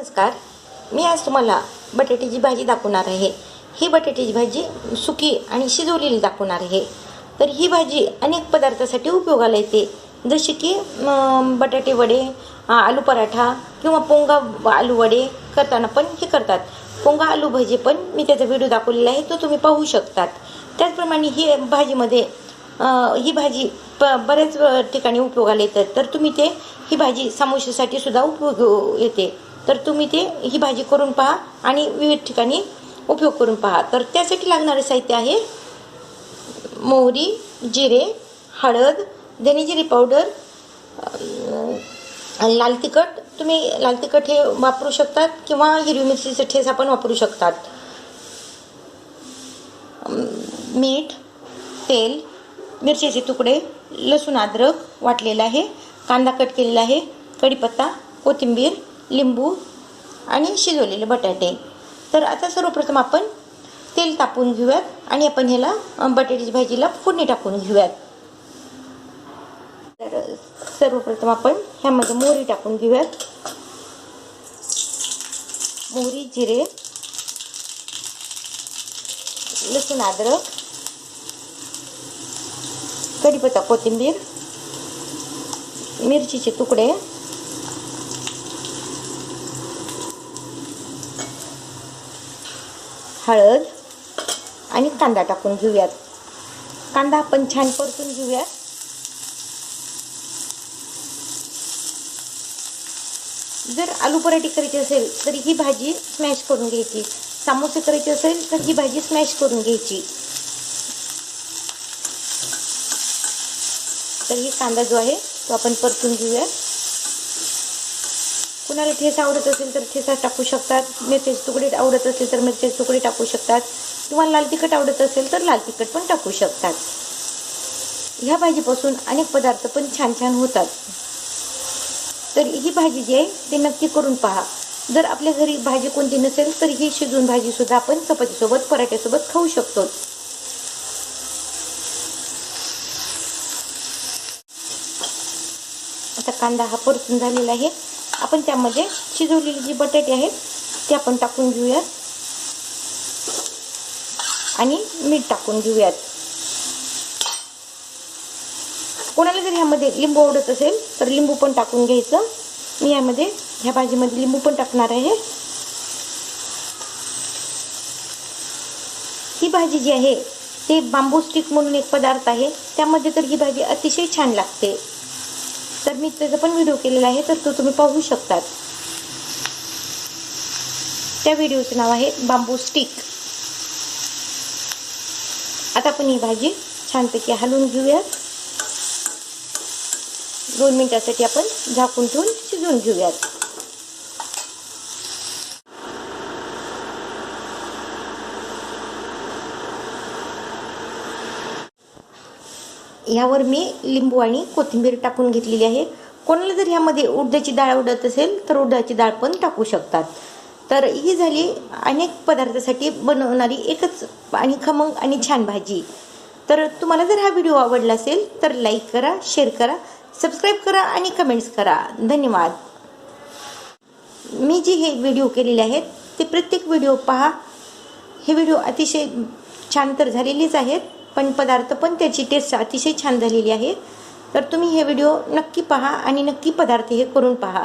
नमस्कार. मी आज तुम्हाला बटाट्याची भाजी दाखवणार आहे. ही बटाट्याची भाजी सुकी आणि शिजवलेली दाखवणार आहे. तर ही भाजी अनेक पदार्थासाठी उपयोगाला येते. जसे की बटाटे वडे आलू पराठा किंवा पोंगा आलू वडे करताना पण हे करतात. पोंगा आलू भाजी पण मी त्याचा व्हिडिओ दाखवलेला आहे. तो तुम्ही पाहू शकतात. त्याचप्रमाणे ही भाजीमध्ये ही भाजी प बऱ्याच ठिकाणी उपयोगाला येतात तर तुम्ही ते ही भाजी समोशासाठी सुद्धा उपयोग येते. तर तुम्ही ते ही भाजी करून पहा आणि विविध ठिकाणी उपयोग करून पहा. तर त्यासाठी लागणारे साहित्य आहे मोहरी जिरे हळद धनेजिरे पावडर लाल तिखट. तुम्ही लाल तिखट हे वापरू शकतात किंवा हिरवी मिरचीचे ठेसा पण वापरू शकतात. मीठ तेल मिरचीचे तुकडे लसूण अद्रक वाटलेलं आहे कांदा कट केलेला आहे कढीपत्ता कोथिंबीर लिंबू आणि शिजवलेले बटाटे. तर आता सर्वप्रथम आपण तेल तापून घेऊयात आणि आपण ह्याला बटाट्याची भाजीला फोडणी टाकून घेऊयात. तर सर्वप्रथम आपण ह्यामध्ये मोहरी टाकून घेऊयात. मोहरी जिरे लसूण अद्रक कढीपत्ता कोथिंबीर मिरचीचे तुकडे हळद आणि कांदा टाकून घेऊयात. कांदा आपण छान परतून घेऊयात. जर आलू पराठी करायची असेल तर ही भाजी स्मॅश करून घ्यायची. सामोसे करायचे असेल तर ही भाजी स्मॅश करून घ्यायची. तर ही कांदा जो आहे तो आपण परतून घेऊयात. कुणाला ठेसा आवडत असेल तर ठेसा टाकू शकतात. मिरचीचे तुकडे आवडत असेल तर मिरचीचे तुकडे टाकू शकतात. किंवा लाल तिखट आवडत असेल तर लाल तिखट पण टाकू शकतात. ह्या भाजीपासून अनेक पदार्थ पण छान छान होतात. तर ही भाजी जी आहे ते नक्की करून पहा. जर आपल्या घरी भाजी कोणती नसेल तर ही शिजून भाजीसुद्धा आपण चपातीसोबत पराठ्यासोबत खाऊ शकतो. आता कांदा हा परतून झालेला आहे. आपण त्यामध्ये शिजवलेली जी बटाटे आहेत ते आपण टाकून घेऊयात. आणि मीठ टाकून घेऊयात. कोणाला जर ह्यामध्ये लिंबू आवडत असेल तर लिंबू पण टाकून घ्यायचं. मी यामध्ये ह्या भाजीमध्ये लिंबू पण टाकणार आहे. ही भाजी जी आहे ते बांबू स्टिक म्हणून एक पदार्थ आहे. त्यामध्ये तर ही भाजी अतिशय छान लागते. तर मी त्याचा पण व्हिडिओ केलेला आहे तर तो तुम्ही पाहू शकतात. त्या व्हिडिओचं नाव आहे बांबू स्टिक आता आपण ही भाजी छानपैकी हलवून घेऊयात. दोन मिनटासाठी आपण झाकून ठेवून शिजवून घेऊयात. ह्यावर मी लिंबू आणि कोथिंबीर टाकून घेतलेली आहे. कोणाला जर ह्यामध्ये उडदाची डाळ आवडत असेल तर उडदाची डाळ पण टाकू शकतात. तर ही झाली अनेक पदार्थासाठी बनवणारी एकच आणि खमंग आणि छान भाजी. तर तुम्हाला जर हा व्हिडिओ आवडला असेल तर लाईक करा शेअर करा सबस्क्राईब करा आणि कमेंट्स करा. धन्यवाद. मी जे हे व्हिडिओ केलेले आहेत ते प्रत्येक व्हिडिओ पहा. हे व्हिडिओ अतिशय छान तर झालेलेच आहेत. पण पदार्थ पण त्याची टेस्ट अतिशय छान झालेली आहे. तर तुम्ही हे व्हिडिओ नक्की पहा आणि नक्की पदार्थ हे करून पहा.